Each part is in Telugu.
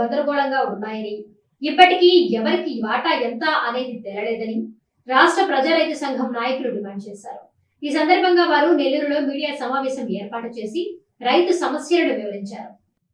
గందరగోళంగా ఉన్నాయని. ఇప్పటికీ ఎవరికి వాటా ఎంత అనేది తెలలేదని రాష్ట్ర ప్రజారైతు సంఘం నాయకులు డిమాండ్ చేశారు. ఈ సందర్భంగా వారు నెల్లూరులో మీడియా సమావేశం ఏర్పాటు చేసి రైతు సమస్యలను వివరించారు.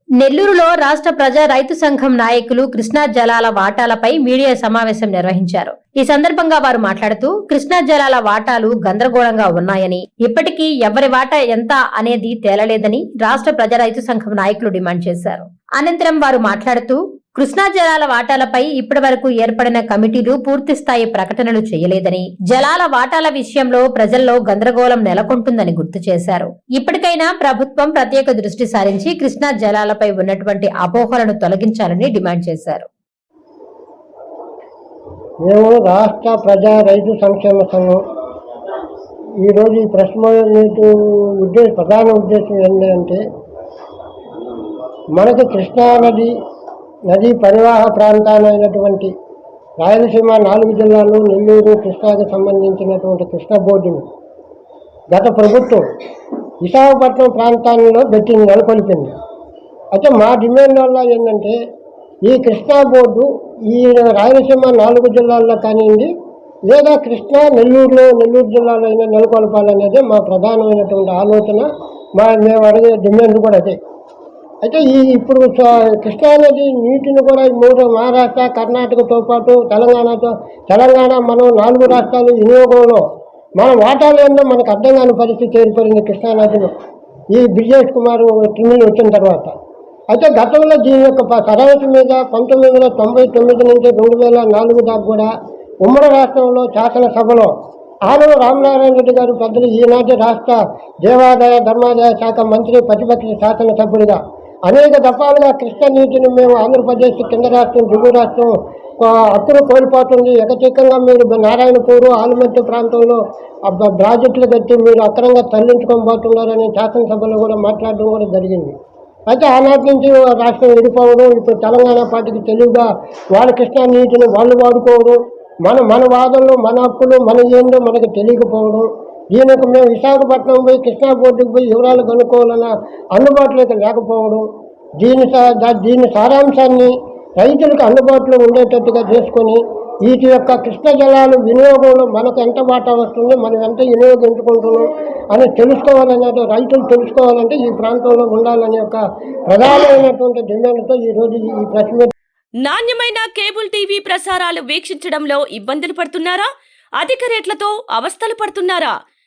నెల్లూరులో రాష్ట్ర ప్రజా రైతు సంఘం నాయకులు కృష్ణా జలాల వాటాలపై మీడియా సమావేశం నిర్వహించారు. ఈ సందర్భంగా వారు మాట్లాడుతూ కృష్ణా జలాల వాటాలు గందరగోళంగా ఉన్నాయని ఇప్పటికీ ఎవరి వాటా ఎంత అనేది తేలలేదని రాష్ట్ర ప్రజా రైతు సంఘం నాయకులు డిమాండ్ చేశారు. అనంతరం వారు మాట్లాడుతూ కృష్ణా జలాల వాటాలపై ఇప్పటి వరకు ఏర్పడిన కమిటీలు పూర్తిస్థాయి ప్రకటనలు చేయలేదని జలాల వాటాల విషయంలో ప్రజల్లో గందరగోళం నెలకొంటుందని గుర్తు చేశారు. ఇప్పటికైనా ప్రభుత్వం ప్రత్యేక దృష్టి సారించి కృష్ణా జలాలపై ఉన్నటువంటి అపోహలను తొలగించాలని డిమాండ్ చేశారు. మేము రాష్ట్ర ప్రజా రైతు సంక్షేమ సంఘం. ఈరోజు ఈ ప్రశ్న ఉద్దేశ ప్రధాన ఉద్దేశం ఏంటంటే మనకు కృష్ణా నది నదీ పరివాహ ప్రాంతాలైనటువంటి రాయలసీమ నాలుగు జిల్లాలు నెల్లూరు కృష్ణాకి సంబంధించినటువంటి కృష్ణా బోర్డును గత ప్రభుత్వం విశాఖపట్నం ప్రాంతాల్లో పెట్టి నెలకొల్పింది. అయితే మా డిమాండ్ వల్ల ఏంటంటే ఈ కృష్ణా బోర్డు ఈ రాయలసీమ నాలుగు జిల్లాల్లో కానివ్వండి లేదా కృష్ణా నెల్లూరులో నెల్లూరు జిల్లాలో అయినా నెలకొల్పాలనేదే మా ప్రధానమైనటువంటి ఆలోచన. మా మేము అడిగే డిమాండ్ కూడా అదే. అయితే ఈ ఇప్పుడు కృష్ణానది కృష్ణా నది నీటిని కూడా మూడు మహారాష్ట్ర కర్ణాటకతో పాటు తెలంగాణతో తెలంగాణ మనం నాలుగు రాష్ట్రాలు వినియోగంలో మన వాటాలు ఏందో మనకు అర్థం కాని పరిస్థితి ఏర్పడింది కృష్ణానదిలో. ఈ బ్రిజేష్ కుమార్ ట్రిమ్మిల్ వచ్చిన తర్వాత. అయితే గతంలో దీని యొక్క ప- మీద పంతొమ్మిది వందల తొంభై తొమ్మిది నుంచి రెండు వేల నాలుగు దాకా కూడా ఉమ్మడి రాష్ట్రంలో శాసనసభలో ఆనవ రామనారాయణ రెడ్డి గారు పెద్దలు ఈనాటి రాష్ట్ర దేవాదాయ ధర్మాదాయ శాఖ మంత్రి ప్రతిపక్ష శాసనసభ్యుడిగా అనేక దఫాలుగా కృష్ణ నీటిని మేము ఆంధ్రప్రదేశ్ కింద రాష్ట్రం దిగువ రాష్ట్రం ఆ, కోల్పోతుంది ఎకచక్కంగా మీరు నారాయణపూరు ఆలమట్టి ప్రాంతంలో ప్రాజెక్టులు కట్టి మీరు అక్రంగా తరలించుకొని పోతున్నారని శాసనసభలో కూడా మాట్లాడడం కూడా జరిగింది. అయితే ఆనాటి నుంచి రాష్ట్రం విడిపోవడం ఇప్పుడు తెలంగాణ పార్టీకి తెలివిగా వాళ్ళ కృష్ణా నీటిని వాళ్ళు వాడుకోవడం మన మన వాదనలు మన హక్కులు మన ఏందో మనకు తెలియకపోవడం దీనికి మేము విశాఖపట్నం పోయి కృష్ణా బోర్డుకు పోయి వివరాలు కనుక్కోవాలన్న అందుబాటులోకి లేకపోవడం దీని సా- దా- దీని సారాంశాన్ని రైతులకు అందుబాటులో ఉండేటట్టుగా చేసుకొని వీటి యొక్క కృష్ణ జలాలు వినియోగంలో మనకు ఎంత వాటా వస్తుంది మనం ఎంత వినియోగించుకుంటున్నాం అని తెలుసుకోవాలనేది రైతులు తెలుసుకోవాలంటే ఈ ప్రాంతంలో ఉండాలనే ఒక ప్రధానమైనటువంటి డిమాండ్తో ఈరోజు ఈ ప్రశ్న నాణ్యమైన కేబుల్ టీవీ ప్రసారాలు వీక్షించడంలో ఇబ్బందులు పడుతున్నారా? అధిక రేట్లతో అవస్థలు పడుతున్నారా?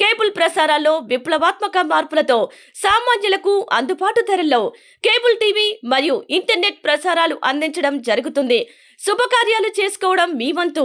కేబుల్ ప్రసారాల్లో విప్లవాత్మక మార్పులతో సామాన్యులకు అందుబాటు ధరల్లో కేబుల్ టీవీ మరియు ఇంటర్నెట్ ప్రసారాలు అందించడం జరుగుతుంది. శుభకార్యాలు చేసుకోవడం మీ వంతు.